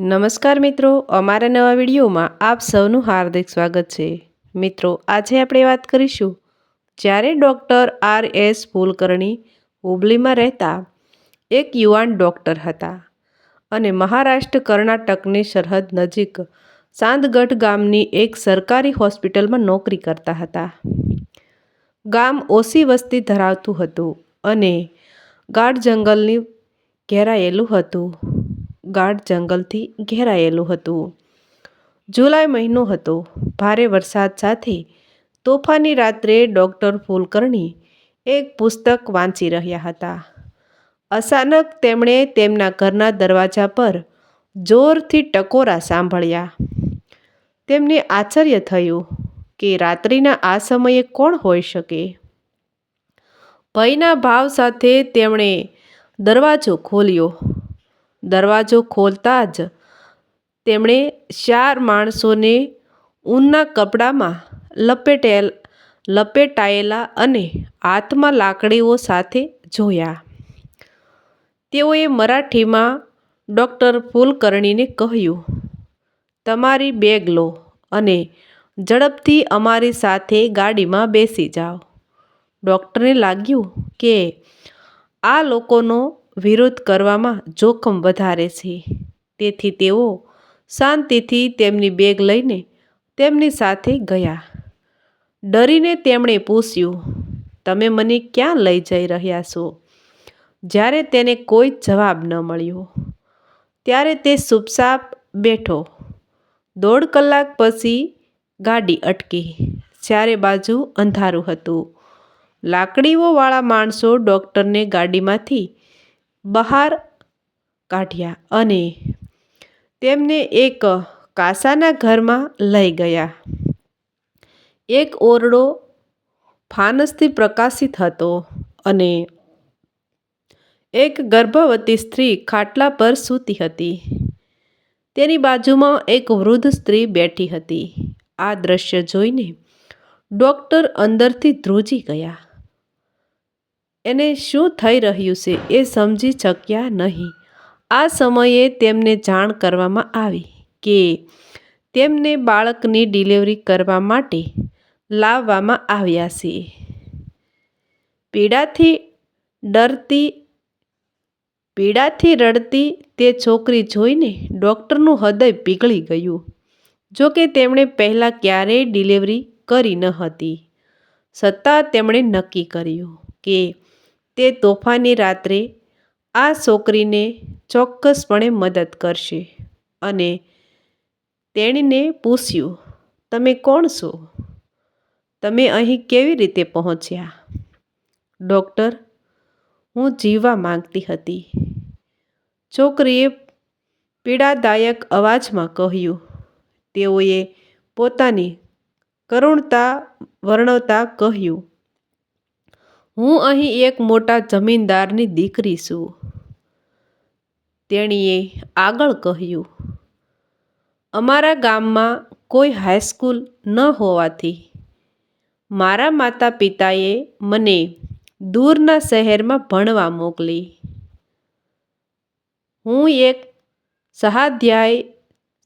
નમસ્કાર મિત્રો, અમારા નવા વિડીયોમાં આપ સૌનું હાર્દિક સ્વાગત છે. મિત્રો, આજે આપણે વાત કરીશું, જ્યારે ડૉક્ટર આર એસ કુલકર્ણી હુબલીમાં રહેતા એક યુવાન ડૉક્ટર હતા અને મહારાષ્ટ્ર કર્ણાટકની સરહદ નજીક સાંદગઢ ગામની એક સરકારી હોસ્પિટલમાં નોકરી કરતા હતા. ગામ ઓછી વસ્તી ધરાવતું હતું અને ગાઢ જંગલની ઘેરાયેલું હતું. ગાઢ જંગલથી ઘેરાયેલું હતું. જુલાઈ મહિનો હતો. ભારે વરસાદ સાથે તોફાની રાત્રે ડૉક્ટર ફૂલકર્ણી એક પુસ્તક વાંચી રહ્યા હતા. અચાનક તેમણે તેમના ઘરના દરવાજા પર જોરથી ટકોરા સાંભળ્યા. તેમને આશ્ચર્ય થયું કે રાત્રિના આ સમયે કોણ હોઈ શકે? ભયના ભાવ સાથે તેમણે દરવાજો ખોલ્યો. દરવાજો ખોલતા જ તેમણે ચાર માણસોને ઊનના કપડામાં લપેટેલ લપેટાયેલા અને હાથમાં લાકડીઓ સાથે જોયા. તેઓએ મરાઠીમાં ડૉક્ટર ફૂલકર્ણીને કહ્યું, તમારી બેગ લો અને ઝડપથી અમારી સાથે ગાડીમાં બેસી જાઓ. ડૉક્ટરને લાગ્યું કે આ લોકોનો વિરોધ કરવામાં જોખમ વધારે છે. તેથી તેઓ શાંતિથી તેમની બેગ લઈને તેમની સાથે ગયા. ડરીને તેમણે પૂછ્યું, તમે મને ક્યાં લઈ જઈ રહ્યા છો? જ્યારે તેને કોઈ જવાબ ન મળ્યો. ત્યારે તે ચૂપચાપ બેઠો. દોઢ કલાક પછી ગાડી અટકી. ચારે બાજુ અંધારું હતું. લાકડીઓવાળા માણસો ડૉક્ટરને ગાડીમાંથી બહાર કાઢ્યા અને તેમને એક કાસાના ઘરમાં લઈ ગયા. એક ઓરડો ફાનસથી પ્રકાશિત હતો અને એક ગર્ભવતી સ્ત્રી ખાટલા પર સૂતી હતી. તેની બાજુમાં એક વૃદ્ધ સ્ત્રી બેઠી હતી. આ દ્રશ્ય જોઈને ડૉક્ટર અંદરથી ધ્રુજી ગયા. એને શું થઈ રહ્યું છે એ સમજી શક્યા નહીં. આ સમયે તેમને જાણ કરવામાં આવી કે તેમને બાળકની ડિલિવરી કરવા માટે લાવવામાં આવ્યા છે. પીડાથી ડરતી, પીડાથી રડતી તે છોકરી જોઈને ડૉક્ટરનું હૃદય પીગળી ગયું. જોકે તેમણે પહેલાં ક્યારેય ડિલિવરી કરી ન હતી. છતાં તેમણે નક્કી કર્યું કે તે તોફાની રાત્રે આ છોકરીને ચોક્કસપણે મદદ કરશે અને તેણીને પૂછ્યું, તમે કોણ છો? તમે અહીં કેવી રીતે પહોંચ્યા? ડૉક્ટર, હું જીવવા માંગતી હતી. છોકરીએ પીડાદાયક અવાજમાં કહ્યું, તેઓએ પોતાની કરુણતા વર્ણવતા કહ્યું હું અહીં એક મોટા જમીનદારની દીકરી છું. તેણીએ આગળ કહ્યું, અમારા ગામમાં કોઈ હાઈસ્કૂલ ન હોવાથી મારા માતા પિતાએ મને દૂરના શહેરમાં ભણવા મોકલી. હું એક સહાધ્યાય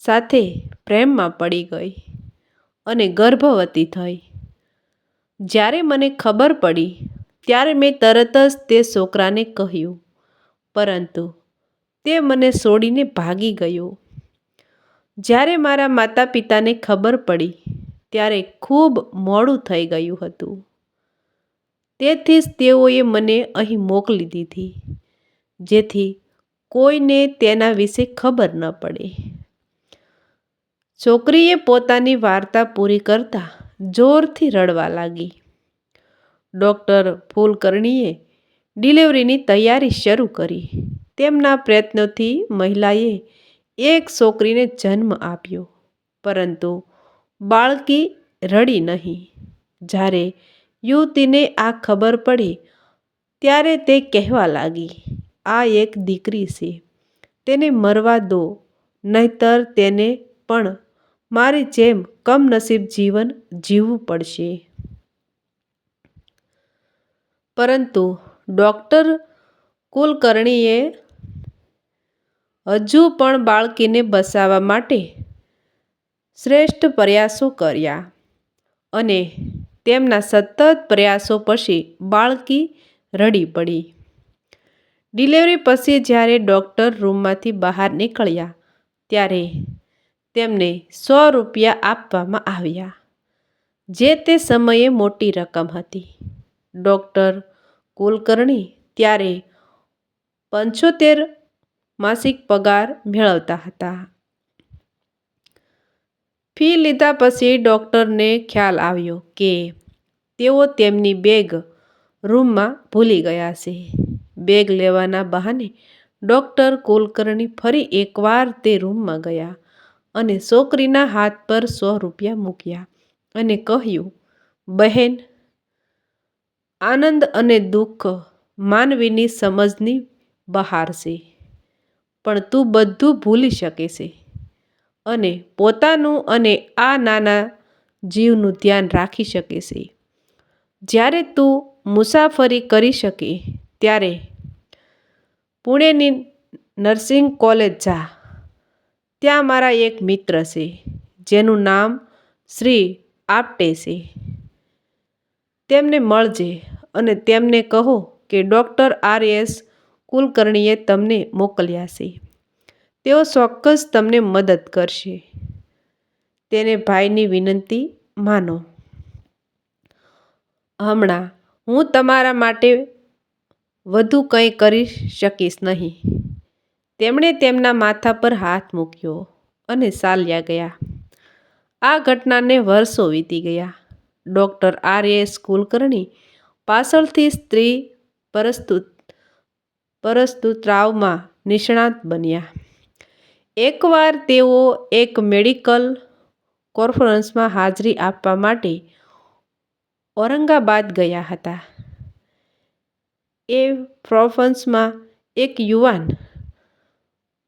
સાથે પ્રેમમાં પડી ગઈ અને ગર્ભવતી થઈ. જ્યારે મને ખબર પડી ત્યારે મેં તરત જ તે છોકરાને કહ્યું, પરંતુ તે મને છોડીને ભાગી ગયો. જ્યારે મારા માતા પિતાને ખબર પડી, ત્યારે ખૂબ મોડું થઈ ગયું હતું. તેથી જ તેઓએ મને અહીં મોકલી દીધી, જેથી કોઈને તેના વિશે ખબર ન પડે. છોકરીએ પોતાની વાર્તા પૂરી કરતાં જોરથી રડવા લાગી. ડૉક્ટર ફૂલકર્ણીએ ડિલિવરીની તૈયારી શરૂ કરી. તેમના પ્રયત્નોથી મહિલાએ એક છોકરીને જન્મ આપ્યો, પરંતુ બાળકી રડી નહીં. જ્યારે યુવતીને આ ખબર પડી, ત્યારે તે કહેવા લાગી, આ એક દીકરી છે. તેને મરવા દો, નહીંતર તેને પણ મારી જેમ કમનસીબ જીવન જીવવું પડશે. પરંતુ ડૉક્ટર કુલકર્ણીએ હજુ પણ બાળકીને બસાવવા માટે શ્રેષ્ઠ પ્રયાસો કર્યા અને તેમના સતત પ્રયાસો પછી બાળકી રડી પડી. ડિલિવરી પછી જ્યારે ડૉક્ટર રૂમમાંથી બહાર નીકળ્યા ત્યારે તેમને સો રૂપિયા આપવામાં આવ્યા, જે તે સમયે મોટી રકમ હતી. ડૉક્ટર કુલકર્ણી ત્યારે પંચોતેર માસિક પગાર મેળવતા હતા. ફી લીધા પછી ડૉક્ટરને ખ્યાલ આવ્યો કે તેઓ તેમની બેગ રૂમમાં ભૂલી ગયા છે. બેગ લેવાના બહાને ડૉક્ટર કુલકર્ણી ફરી એકવાર તે રૂમમાં ગયા અને છોકરીના હાથ પર સો રૂપિયા મૂક્યા અને કહ્યું, બહેન આનંદ અને દુઃખ માનવીની સમજની બહાર છે. પણ તું બધું ભૂલી શકે છે. અને પોતાનું અને આ નાના જીવનું ધ્યાન રાખી શકે છે. જ્યારે તું મુસાફરી કરી શકે, ત્યારે પુણેની નર્સિંગ કોલેજ જા. ત્યાં મારા એક મિત્ર છે, જેનું નામ શ્રી આપટે છે. તેમને મળજે. અને તેમને કહો કે ડૉક્ટર આર એસ કુલકર્ણીએ તમને મોકલ્યા છે. તેઓ ચોક્કસ તમને મદદ કરશે. તેને ભાઈની વિનંતી માનો. હમણાં હું તમારા માટે વધુ કંઈ કરી શકીશ નહીં. તેમણે તેમના માથા પર હાથ મૂક્યો અને ચાલ્યા ગયા. આ ઘટનાને વર્ષો વીતી ગયા. ડૉક્ટર આર એસ કુલકર્ણી પાછળથી સ્ત્રી પ્રસ્તુત, પરસ્તુત્રાવમાં નિષ્ણાત બન્યા. એકવાર તેઓ એક મેડિકલ કોન્ફરન્સમાં હાજરી આપવા માટે ઔરંગાબાદ ગયા હતા. એ કોન્ફરન્સમાં એક યુવાન,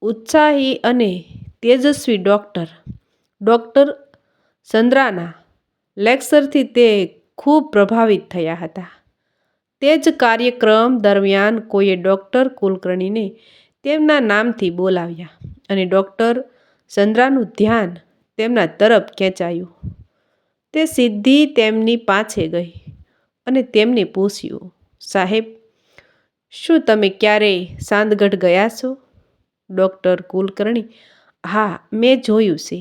ઉત્સાહી અને તેજસ્વી ડૉક્ટર ડૉક્ટર ચંદ્રાના લેક્ચરથી તે ખૂબ પ્રભાવિત થયા હતા. તે જ કાર્યક્રમ દરમિયાન કોઈએ ડૉક્ટર કુલકર્ણીને તેમના નામથી બોલાવ્યા અને ડૉક્ટર ચંદ્રાનું ધ્યાન તેમના તરફ ખેંચાયું. તે સીધી તેમની પાસે ગઈ અને તેમને પૂછ્યું, સાહેબ, શું તમે ક્યારેય સાંદગઢ ગયા છો? ડૉક્ટર કુલકર્ણી, હા, મેં જોયું છે,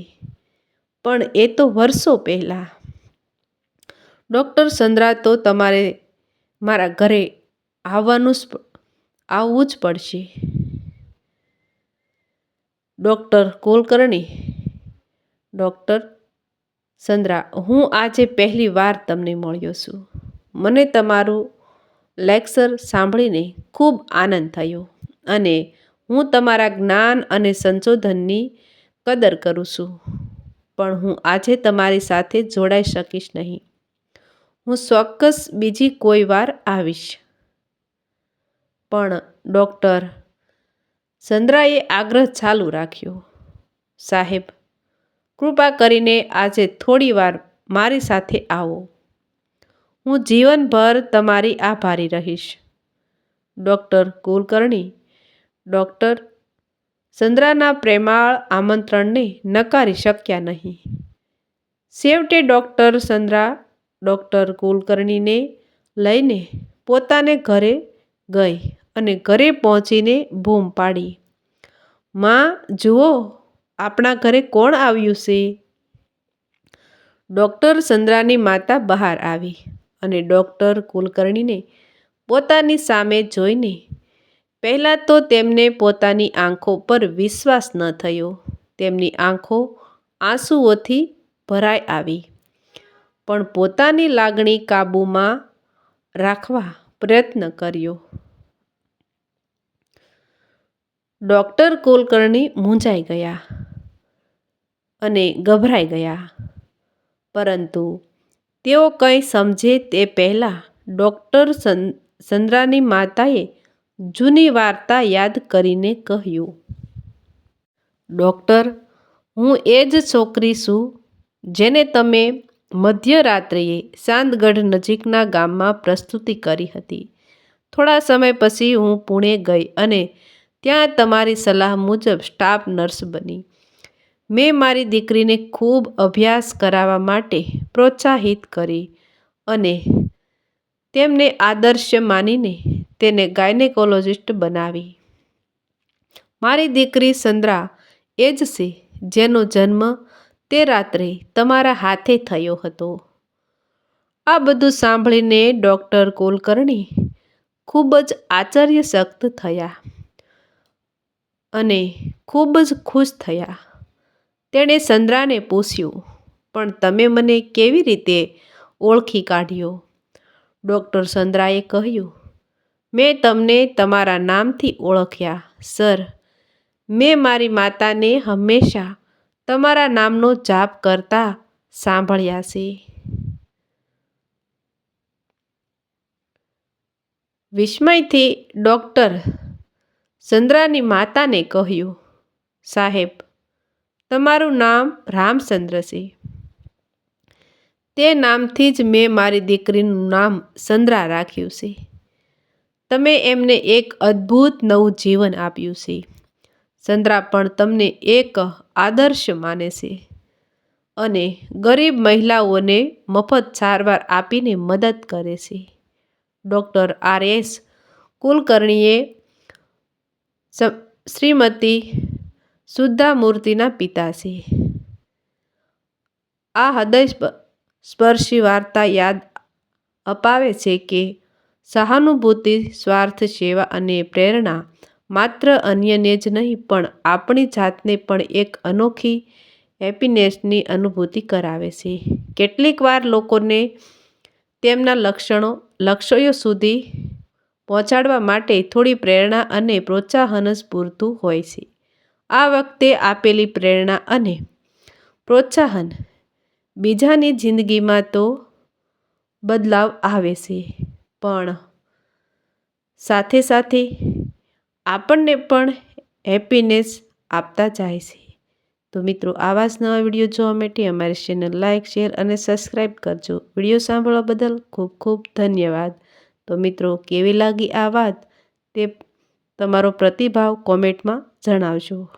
પણ એ તો વર્ષો પહેલાં. ડૉક્ટર સંદ્રા તો તમારે મારા ઘરે આવવાનું જ આવવું જ પડશે. ડૉક્ટર કુલકર્ણી ડૉક્ટર, ચંદ્રા, હું આજે પહેલી વાર તમને મળ્યો છું. મને તમારું લેક્ચર સાંભળીને ખૂબ આનંદ થયો અને હું તમારા જ્ઞાન અને સંશોધનની કદર કરું છું. પણ હું આજે તમારી સાથે જોડાઈ શકીશ નહીં. હું ચોક્કસ બીજી કોઈ વાર આવીશ. પણ ડૉક્ટર, ચંદ્રાએ આગ્રહ ચાલુ રાખ્યો. સાહેબ, કૃપા કરીને આજે થોડી વાર મારી સાથે આવો. હું જીવનભર તમારી આભારી રહીશ. ડૉક્ટર કુલકર્ણી, ડૉક્ટર, ચંદ્રાના પ્રેમાળ આમંત્રણને નકારી શક્યા નહીં. છેવટે ડૉક્ટર ચંદ્રા ડૉક્ટર કુલકર્ણીને લઈને પોતાને ઘરે ગઈ અને ઘરે પહોંચીને બૂમ પાડી. માં, જુઓ, આપણા ઘરે કોણ આવ્યું છે? ડૉક્ટર ચંદ્રાની માતા બહાર આવી અને ડૉક્ટર કુલકર્ણીને પોતાની સામે જોઈને પહેલાં તો તેમને પોતાની આંખો પર વિશ્વાસ ન થયો. તેમની આંખો આંસુઓથી ભરાઈ આવી. પણ પોતાની લાગણી કાબૂમાં રાખવા પ્રયત્ન કર્યો. ડૉક્ટર કુલકર્ણી મૂંઝાઈ ગયા અને ગભરાઈ ગયા. પરંતુ તેઓ કંઈ સમજે તે પહેલાં ડૉક્ટર ચંદ્રાની માતાએ જૂની વાર્તા યાદ કરીને કહ્યું, ડૉક્ટર, હું એ જ છોકરી છું જેને તમે મધ્યરાત્રિએ સાંદગઢ નજીકના ગામમાં પ્રસ્તુતિ કરી હતી. થોડા સમય પછી હું પુણે ગઈ અને ત્યાં તમારી સલાહ મુજબ સ્ટાફ નર્સ બની. મેં મારી દીકરીને ખૂબ અભ્યાસ કરાવવા માટે પ્રોત્સાહિત કરી અને તેમને આદર્શ માનીને તેને ગાયનેકોલોજિસ્ટ બનાવી. મારી દીકરી સંદ્રા એ જ છે જેનો જન્મ તે રાત્રે તમારા હાથે થયો હતો. આ બધું સાંભળીને ડૉક્ટર કુલકર્ણી ખૂબ જ આશ્ચર્યશક્ત થયા અને ખૂબ જ ખુશ થયા. તેણે સંદ્રાને પૂછ્યું, પણ તમે મને કેવી રીતે ઓળખી કાઢ્યો? ડૉક્ટર સંદ્રાએ કહ્યું, મેં તમને તમારા નામથી ઓળખ્યા, સર. મેં મારી માતાને હંમેશા તમારા નામનો જાપ કરતા સાંભળ્યા છે. વિસ્મયથી ડૉક્ટર ચંદ્રાની માતાને કહ્યું, સાહેબ, તમારું નામ રામચંદ્ર છે. તે નામથી જ મેં મારી દીકરીનું નામ ચંદ્રા રાખ્યું છે. તમે એમને એક અદ્ભુત નવું જીવન આપ્યું છે. ચંદ્રા પણ તમને એક આદર્શ માને છે અને ગરીબ મહિલાઓને મફત સારવાર આપીને મદદ કરે છે. ડૉક્ટર આર એસ કુલકર્ણીએ શ્રીમતી સુધામૂર્તિના પિતા છે. આ હૃદય સ્પર્શી વાર્તા યાદ અપાવે છે કે સહાનુભૂતિ, સ્વાર્થ, સેવા અને પ્રેરણા માત્ર અન્યને જ નહીં, પણ આપણી જાતને પણ એક અનોખી હેપીનેસની અનુભૂતિ કરાવે છે. કેટલીક વાર લોકોને તેમના લક્ષણો, લક્ષ્યો સુધી પહોંચાડવા માટે થોડી પ્રેરણા અને પ્રોત્સાહન જ પૂરતું હોય છે. આ વખતે આપેલી પ્રેરણા અને પ્રોત્સાહન બીજાની જિંદગીમાં તો બદલાવ આવે છે, પણ સાથે સાથે આપણને પણ હેપીનેસ આપતા જાય છે. તો મિત્રો, આવા જ નવા વીડિયો જોવા માટે અમારી ચેનલ લાઇક શેર અને સબસ્ક્રાઈબ કરજો. વીડિયો સાંભળવા બદલ ખૂબ ખૂબ ધન્યવાદ. તો મિત્રો, કેવી લાગી આ વાત તે તમારો પ્રતિભાવ કોમેન્ટમાં જણાવજો.